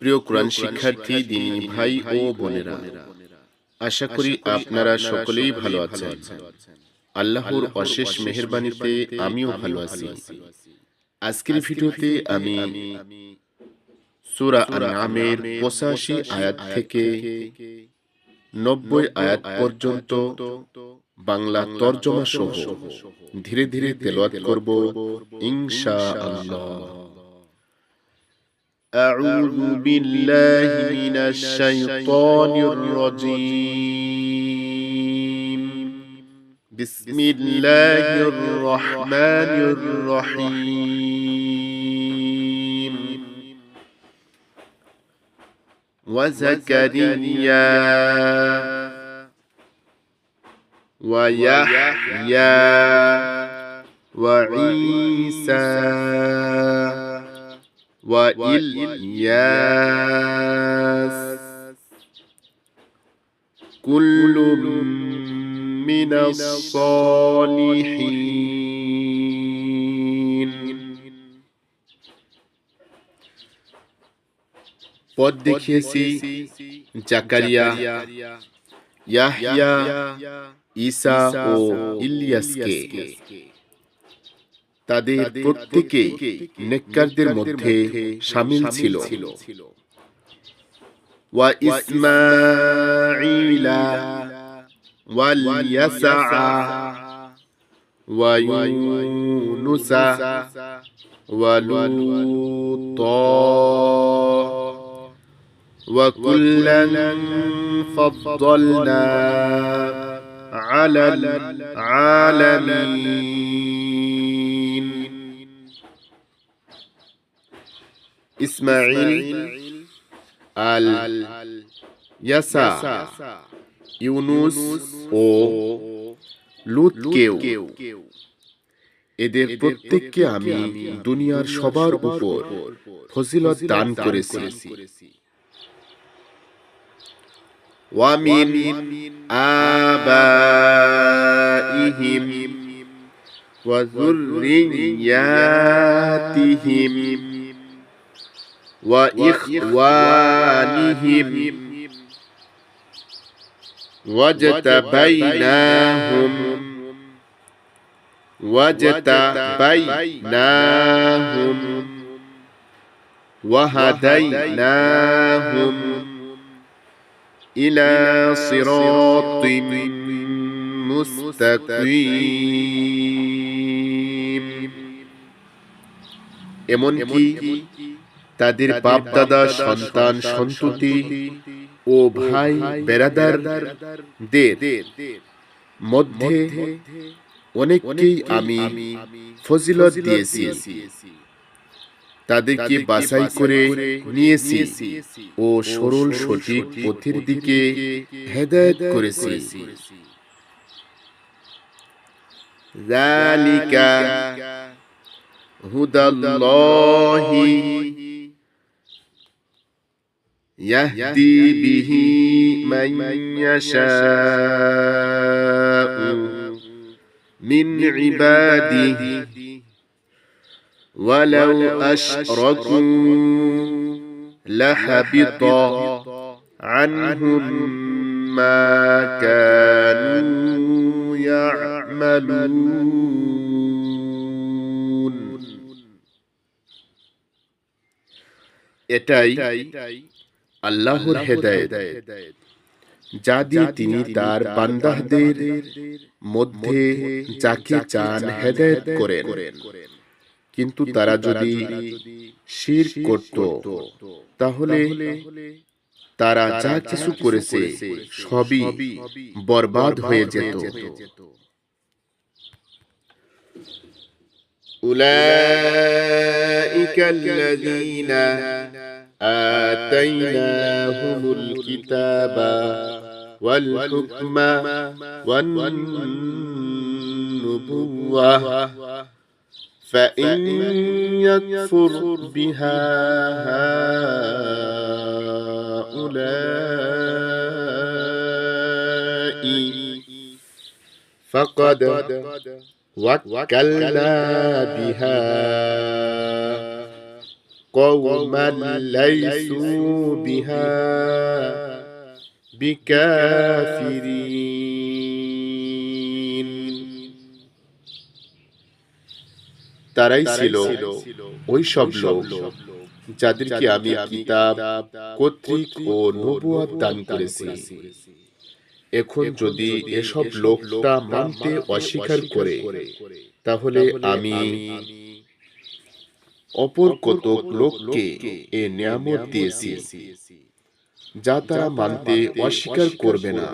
প্রিয় কোরআন শিক্ষার্থী দিনী ভাই ও বোনেরা আশা করি আপনারা সকলেই ভালো আছেন। আল্লাহর অশেষ মেহেরবানিতে আমিও ভালো আছি। আজকের ভিডিওতে আমি সূরা আনআমের পঁচাশি আয়াত থেকে নব্বই আয়াত পর্যন্ত বাংলা তর্জমা সহ ধীরে ধীরে তেলাওয়াত করব ইনশা আল্লাহ أعوذ بالله من الشيطان الرجيم. بسم الله الرحمن الرحيم. وزكريا ويحيى وعيسى. وإلياس كل من الصالحين পদ দেখিয়েছি জাকারিয়া ইয়াহইয়া ঈসা ও ইলিয়াসকে তাদের প্রত্যেকেই নেককারদের মধ্যে শামিল ছিল ওয়া ইসমাঈলা ওয়াল ইয়াসা ওয়া ইউনুসা ওয়া লুতা وكلا فضلنا على العالمين ইসমাইল আল ইয়াসা ইউনুস ও লুতকেও এদের প্রত্যেককে আমি দুনিয়ার সবার উপর ফজিলত দান করেছি ومن آبائهم وذرياتهم وإخوانهم واجتبيناهم واجتبيناهم وهديناهم إلى صراط مستقيم এমনকি তাদের বাপ দাদা সন্তান সন্ততি ও ভাই বেরাদারদের মধ্যে অনেককেই আমি ফজিলত দিয়েছি তাদেরকে বাছাই করে নিয়েছি ও সরল সঠিক পথের দিকে হেদায়েত করেছি ذلك هدى الله يهدي به من يشاء من عباده ولو أشركوا لحبط عنهم ما كانوا يعملون এটাই আল্লাহর হেদায়েত যা দিয়ে তিনি তার বান্দাহদের মধ্যে যাকে চান হেদায়েত করেন কিন্তু তারা যদি শির করত তাহলে তারা যা কিছু করেছে সবই বরবাদ হয়ে যেত أولئك الذين آتيناهم الكتاب والحكم والنبوة فإن يكفر بها هؤلاء فقد وكلنا بها قوما ليسوا بها بكافرين তারাই ছিল ওই সব লোক যাদেরকে আমি কিতাব কর্তৃক ও নবুয়াত দান করেছি এখন যদি এসব লোকটা মানতে অস্বীকার করে তাহলে আমি অপর কতক লোককে এ নিয়ামত দিয়েছি যা তারা মানতে অস্বীকার করবে না।